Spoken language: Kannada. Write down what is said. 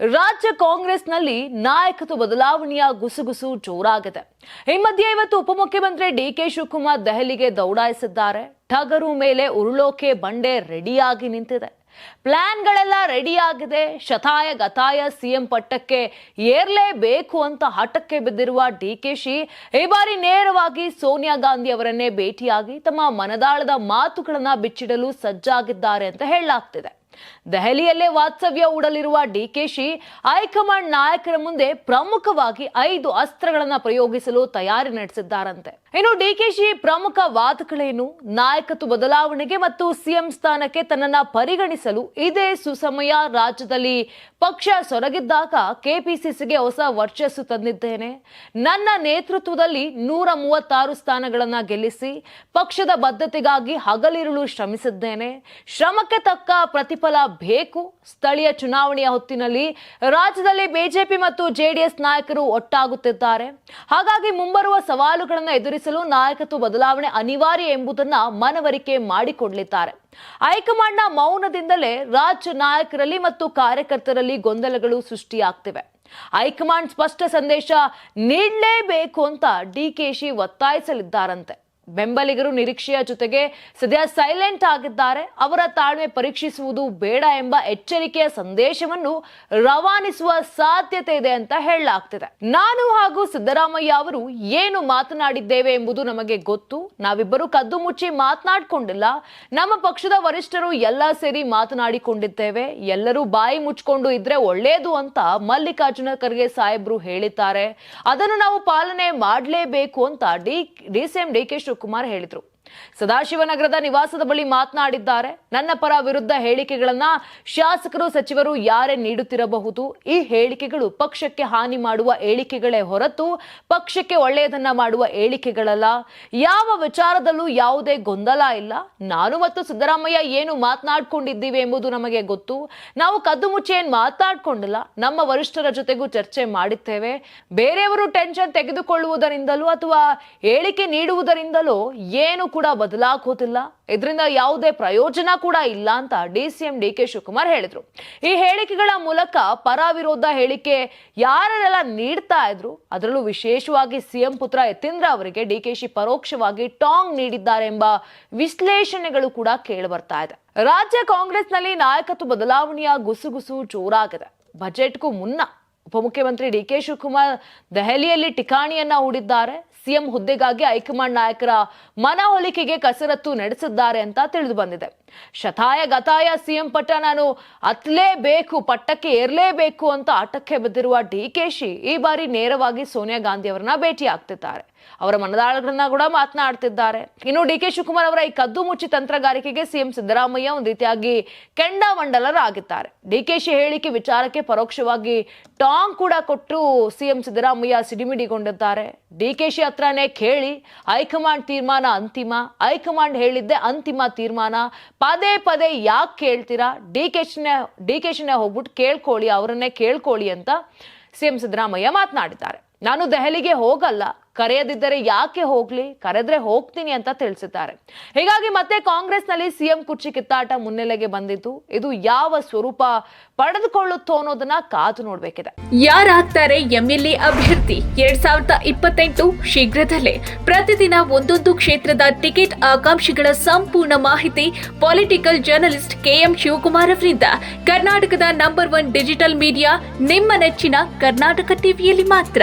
ರಾಜ್ಯ ಕಾಂಗ್ರೆಸ್ನಲ್ಲಿ ನಾಯಕತ್ವ ಬದಲಾವಣೆಯ ಗುಸುಗುಸು ಜೋರಾಗಿದೆ. ಈ ಮಧ್ಯೆ ಇವತ್ತು ಉಪಮುಖ್ಯಮಂತ್ರಿ ಡಿ ಕೆ ಶಿವಕುಮಾರ್ ದೆಹಲಿಗೆ ದೌಡಾಯಿಸಿದ್ದಾರೆ. ಠಗರು ಮೇಲೆ ಉರುಳೋಕೆ ಬಂಡೆ ರೆಡಿಯಾಗಿ ನಿಂತಿದೆ. ಪ್ಲಾನ್ಗಳೆಲ್ಲ ರೆಡಿಯಾಗಿದೆ. ಶತಾಯ ಗತಾಯ ಸಿಎಂ ಪಟ್ಟಕ್ಕೆ ಏರ್ಲೇಬೇಕು ಅಂತ ಹಠಕ್ಕೆ ಬಿದ್ದಿರುವ ಡಿ ಕೆ ಶಿ ಈ ಬಾರಿ ನೇರವಾಗಿ ಸೋನಿಯಾ ಗಾಂಧಿ ಅವರನ್ನೇ ಭೇಟಿಯಾಗಿ ತಮ್ಮ ಮನದಾಳದ ಮಾತುಗಳನ್ನ ಬಿಚ್ಚಿಡಲು ಸಜ್ಜಾಗಿದ್ದಾರೆ ಅಂತ ಹೇಳಲಾಗ್ತಿದೆ. ದೆಹಲಿಯಲ್ಲೇ ವಾಸ್ತವ್ಯ ಹೂಡಲಿರುವ ಡಿಕೆಶಿ ಹೈಕಮಾಂಡ್ ನಾಯಕರ ಮುಂದೆ ಪ್ರಮುಖವಾಗಿ ಐದು ಅಸ್ತ್ರಗಳನ್ನ ಪ್ರಯೋಗಿಸಲು ತಯಾರಿ ನಡೆಸಿದ್ದಾರಂತೆ. ಇನ್ನು ಡಿಕೆಶಿ ಪ್ರಮುಖ ವಾದಗಳೇನು? ನಾಯಕತ್ವ ಬದಲಾವಣೆಗೆ ಮತ್ತು ಸಿಎಂ ಸ್ಥಾನಕ್ಕೆ ತನ್ನನ್ನ ಪರಿಗಣಿಸಲು ಇದೇ ಸುಸಮಯ ರಾಜ್ಯದಲ್ಲಿ ಪಕ್ಷ ಸೊರಗಿದ್ದಾಗ ಕೆಪಿಸಿಸಿಗೆ ಹೊಸ ವರ್ಚಸ್ಸು ತಂದಿದ್ದೇನೆ. ನನ್ನ ನೇತೃತ್ವದಲ್ಲಿ ನೂರ ಮೂವತ್ತಾರು ಸ್ಥಾನಗಳನ್ನು ಗೆಲ್ಲಿಸಿ ಪಕ್ಷದ ಬದ್ಧತೆಗಾಗಿ ಹಗಲಿರುಳು ಶ್ರಮಿಸಿದ್ದೇನೆ. ಶ್ರಮಕ್ಕೆ ತಕ್ಕ ಪ್ರತಿಫಲ ಬೇಕು. ಸ್ಥಳೀಯ ಚುನಾವಣೆಯ ಹೊತ್ತಿನಲ್ಲಿ ರಾಜ್ಯದಲ್ಲಿ ಬಿಜೆಪಿ ಮತ್ತು ಜೆಡಿಎಸ್ ನಾಯಕರು ಒಟ್ಟಾಗುತ್ತಿದ್ದಾರೆ. ಹಾಗಾಗಿ ಮುಂಬರುವ ಸವಾಲುಗಳನ್ನು ಎದುರಿಸಲು ನಾಯಕತ್ವ ಬದಲಾವಣೆ ಅನಿವಾರ್ಯ ಎಂಬುದನ್ನ ಮನವರಿಕೆ ಮಾಡಿಕೊಡಲಿದ್ದಾರೆ. ಹೈಕಮಾಂಡ್ನ ಮೌನದಿಂದಲೇ ರಾಜ್ಯ ನಾಯಕರಲ್ಲಿ ಮತ್ತು ಕಾರ್ಯಕರ್ತರಲ್ಲಿ ಗೊಂದಲಗಳು ಸೃಷ್ಟಿಯಾಗ್ತಿವೆ. ಹೈಕಮಾಂಡ್ ಸ್ಪಷ್ಟ ಸಂದೇಶ ನೀಡಲೇಬೇಕು ಅಂತ ಡಿಕೆಶಿ ಒತ್ತಾಯಿಸಲಿದ್ದಾರಂತೆ. ಬೆಂಬಲಿಗರು ನಿರೀಕ್ಷೆಯ ಜೊತೆಗೆ ಸದ್ಯ ಸೈಲೆಂಟ್ ಆಗಿದ್ದಾರೆ. ಅವರ ತಾಳ್ಮೆ ಪರೀಕ್ಷಿಸುವುದು ಬೇಡ ಎಂಬ ಎಚ್ಚರಿಕೆಯ ಸಂದೇಶವನ್ನು ರವಾನಿಸುವ ಸಾಧ್ಯತೆ ಇದೆ ಅಂತ ಹೇಳಲಾಗ್ತಿದೆ. ನಾನು ಹಾಗೂ ಸಿದ್ದರಾಮಯ್ಯ ಅವರು ಏನು ಮಾತನಾಡಿದ್ದೇವೆ ಎಂಬುದು ನಮಗೆ ಗೊತ್ತು. ನಾವಿಬ್ಬರು ಕದ್ದು ಮುಚ್ಚಿ ಮಾತನಾಡಿಕೊಂಡಿಲ್ಲ. ನಮ್ಮ ಪಕ್ಷದ ವರಿಷ್ಠರು ಎಲ್ಲ ಸೇರಿ ಮಾತನಾಡಿಕೊಂಡಿದ್ದೇವೆ. ಎಲ್ಲರೂ ಬಾಯಿ ಮುಚ್ಕೊಂಡು ಇದ್ರೆ ಒಳ್ಳೇದು ಅಂತ ಮಲ್ಲಿಕಾರ್ಜುನ ಖರ್ಗೆ ಸಾಹೇಬ್ರು ಹೇಳಿದ್ದಾರೆ. ಅದನ್ನು ನಾವು ಪಾಲನೆ ಮಾಡಲೇಬೇಕು ಅಂತ D D C M D K Shivakumar ಹೇಳಿದ್ರು. ಸದಾಶಿವನಗರದ ನಿವಾಸದ ಬಳಿ ಮಾತನಾಡಿದ್ದಾರೆ. ನನ್ನ ಪರ ವಿರುದ್ಧ ಹೇಳಿಕೆಗಳನ್ನ ಶಾಸಕರು, ಸಚಿವರು ಯಾರೇ ನೀಡುತ್ತಿರಬಹುದು. ಈ ಹೇಳಿಕೆಗಳು ಪಕ್ಷಕ್ಕೆ ಹಾನಿ ಮಾಡುವ ಹೇಳಿಕೆಗಳೇ ಹೊರತು ಪಕ್ಷಕ್ಕೆ ಒಳ್ಳೆಯದನ್ನ ಮಾಡುವ ಹೇಳಿಕೆಗಳಲ್ಲ. ಯಾವ ವಿಚಾರದಲ್ಲೂ ಯಾವುದೇ ಗೊಂದಲ ಇಲ್ಲ. ನಾನು ಮತ್ತು ಸಿದ್ದರಾಮಯ್ಯ ಏನು ಮಾತನಾಡ್ಕೊಂಡಿದ್ದೀವಿ ಎಂಬುದು ನಮಗೆ ಗೊತ್ತು. ನಾವು ಕದ್ದು ಮುಚ್ಚಿ ಏನ್ ಮಾತನಾಡ್ಕೊಂಡಿಲ್ಲ ನಮ್ಮ ವರಿಷ್ಠರ ಜೊತೆಗೂ ಚರ್ಚೆ ಮಾಡುತ್ತೇವೆ ಬೇರೆಯವರು ಟೆನ್ಷನ್ ತೆಗೆದುಕೊಳ್ಳುವುದರಿಂದಲೂ ಅಥವಾ ಹೇಳಿಕೆ ನೀಡುವುದರಿಂದಲೂ ಏನು ಕೂಡ ಬದಲಾಗೋದಿಲ್ಲ ಇದರಿಂದ ಯಾವುದೇ ಪ್ರಯೋಜನ ಕೂಡ ಇಲ್ಲ ಅಂತ ಡಿಸಿಎಂ ಡಿ ಕೆ ಶಿವಕುಮಾರ್ ಹೇಳಿದ್ರು. ಈ ಹೇಳಿಕೆಗಳ ಮೂಲಕ ಪರ ವಿರೋಧ ಹೇಳಿಕೆ ಯಾರೆಲ್ಲ ನೀಡ್ತಾ ಇದ್ರು, ಅದರಲ್ಲೂ ವಿಶೇಷವಾಗಿ ಸಿಎಂ ಪುತ್ರ ಯತೀಂದ್ರ ಅವರಿಗೆ ಡಿಕೆಶಿ ಪರೋಕ್ಷವಾಗಿ ಟಾಂಗ್ ನೀಡಿದ್ದಾರೆ ಎಂಬ ವಿಶ್ಲೇಷಣೆಗಳು ಕೂಡ ಕೇಳಿ ಬರ್ತಾ ಇದೆ. ರಾಜ್ಯ ಕಾಂಗ್ರೆಸ್ನಲ್ಲಿ ನಾಯಕತ್ವ ಬದಲಾವಣೆಯ ಗುಸುಗುಸು ಜೋರಾಗಿದೆ. ಬಜೆಟ್ಗೂ ಮುನ್ನ ಉಪಮುಖ್ಯಮಂತ್ರಿ ಡಿ ಕೆ ಶಿವಕುಮಾರ್ ದೆಹಲಿಯಲ್ಲಿ ಠಿಕಾಣಿಯನ್ನ ಹೂಡಿದ್ದಾರೆ. ಸಿಎಂ ಹುದ್ದೆಗಾಗಿ ಹೈಕಮಾಂಡ್ ನಾಯಕರ ಮನವೊಲಿಕೆಗೆ ಕಸರತ್ತು ನಡೆಸಿದ್ದಾರೆ ಅಂತ ತಿಳಿದು ಬಂದಿದೆ. ಶತಾಯ ಗತಾಯ ಸಿಎಂ ಪಟ್ಟ ನಾನು ಅತ್ಲೇಬೇಕು ಪಟ್ಟಕ್ಕೆ ಏರ್ಲೇಬೇಕು ಅಂತ ಆಟಕ್ಕೆ ಬಿದ್ದಿರುವ ಡಿಕೆಶಿ ಈ ಬಾರಿ ನೇರವಾಗಿ ಸೋನಿಯಾ ಗಾಂಧಿ ಅವರನ್ನ ಭೇಟಿ ಆಗ್ತಿದ್ದಾರೆ ಅವರ ಮನದಾಳಗಳನ್ನ ಕೂಡ ಮಾತನಾಡ್ತಿದ್ದಾರೆ. ಇನ್ನು ಡಿ ಕೆ ಶಿವಕುಮಾರ್ ಅವರ ಈ ಕದ್ದು ಮುಚ್ಚಿ ತಂತ್ರಗಾರಿಕೆಗೆ ಸಿಎಂ ಸಿದ್ದರಾಮಯ್ಯ ಒಂದು ರೀತಿಯಾಗಿ ಕೆಂಡಾಮಂಡಲರಾಗಿದ್ದಾರೆ. ಶಿ ಹೇಳಿಕೆ ವಿಚಾರಕ್ಕೆ ಪರೋಕ್ಷವಾಗಿ ಟಾಂಗ್ ಕೂಡ ಕೊಟ್ಟು ಸಿ ಎಂ ಸಿದ್ದರಾಮಯ್ಯ ಸಿಡಿಮಿಡಿಗೊಂಡಿದ್ದಾರೆ. ಡಿಕೆಶಿ ಹತ್ರನೇ ಕೇಳಿ, ಹೈಕಮಾಂಡ್ ತೀರ್ಮಾನ ಅಂತಿಮ? ಹೈಕಮಾಂಡ್ ಹೇಳಿದ್ದೆ ಅಂತಿಮ ತೀರ್ಮಾನ. ಪದೇ ಪದೇ ಯಾಕೆ ಕೇಳ್ತೀರಾ? ಡಿಕೆಶಿನ ಡಿಕೆಶಿನ ಹೋಗ್ಬಿಟ್ಟು ಕೇಳ್ಕೊಳ್ಳಿ, ಅವರನ್ನೇ ಕೇಳ್ಕೊಳ್ಳಿ ಅಂತ ಸಿ ಎಂ ಸಿದ್ದರಾಮಯ್ಯ ಮಾತನಾಡಿದ್ದಾರೆ. ನಾನು ದೆಹಲಿಗೆ ಹೋಗಲ್ಲ. ಕರೆಯದಿದ್ದರೆ ಯಾಕೆ ಹೋಗ್ಲಿ? ಕರೆದ್ರೆ ಹೋಗ್ತೀನಿ ಅಂತ ತಿಳಿಸಿದ್ದಾರೆ. ಹೀಗಾಗಿ ಮತ್ತೆ ಕಾಂಗ್ರೆಸ್ನಲ್ಲಿ ಸಿಎಂ ಕುರ್ಚಿ ಕಿತ್ತಾಟ ಮುನ್ನೆಲೆಗೆ ಬಂದಿದ್ದು, ಇದು ಯಾವ ಸ್ವರೂಪ ಪಡೆದುಕೊಳ್ಳುತ್ತೋ ಅನ್ನೋದನ್ನ ಕಾದು ನೋಡ್ಬೇಕಿದೆ. ಯಾರಾಗ್ತಾರೆ ಎಂಎಲ್ಎ ಅಭ್ಯರ್ಥಿ? ಎರಡ್ ಸಾವಿರದ ಇಪ್ಪತ್ತೆಂಟು ಶೀಘ್ರದಲ್ಲೇ ಪ್ರತಿದಿನ ಒಂದೊಂದು ಕ್ಷೇತ್ರದ ಟಿಕೆಟ್ ಆಕಾಂಕ್ಷಿಗಳ ಸಂಪೂರ್ಣ ಮಾಹಿತಿ ಪೊಲಿಟಿಕಲ್ ಜರ್ನಲಿಸ್ಟ್ ಕೆಎಂ ಶಿವಕುಮಾರ್ ಅವರಿಂದ. ಕರ್ನಾಟಕದ ನಂಬರ್ ಒನ್ ಡಿಜಿಟಲ್ ಮೀಡಿಯಾ, ನಿಮ್ಮ ನೆಚ್ಚಿನ ಕರ್ನಾಟಕ ಟಿವಿಯಲ್ಲಿ ಮಾತ್ರ.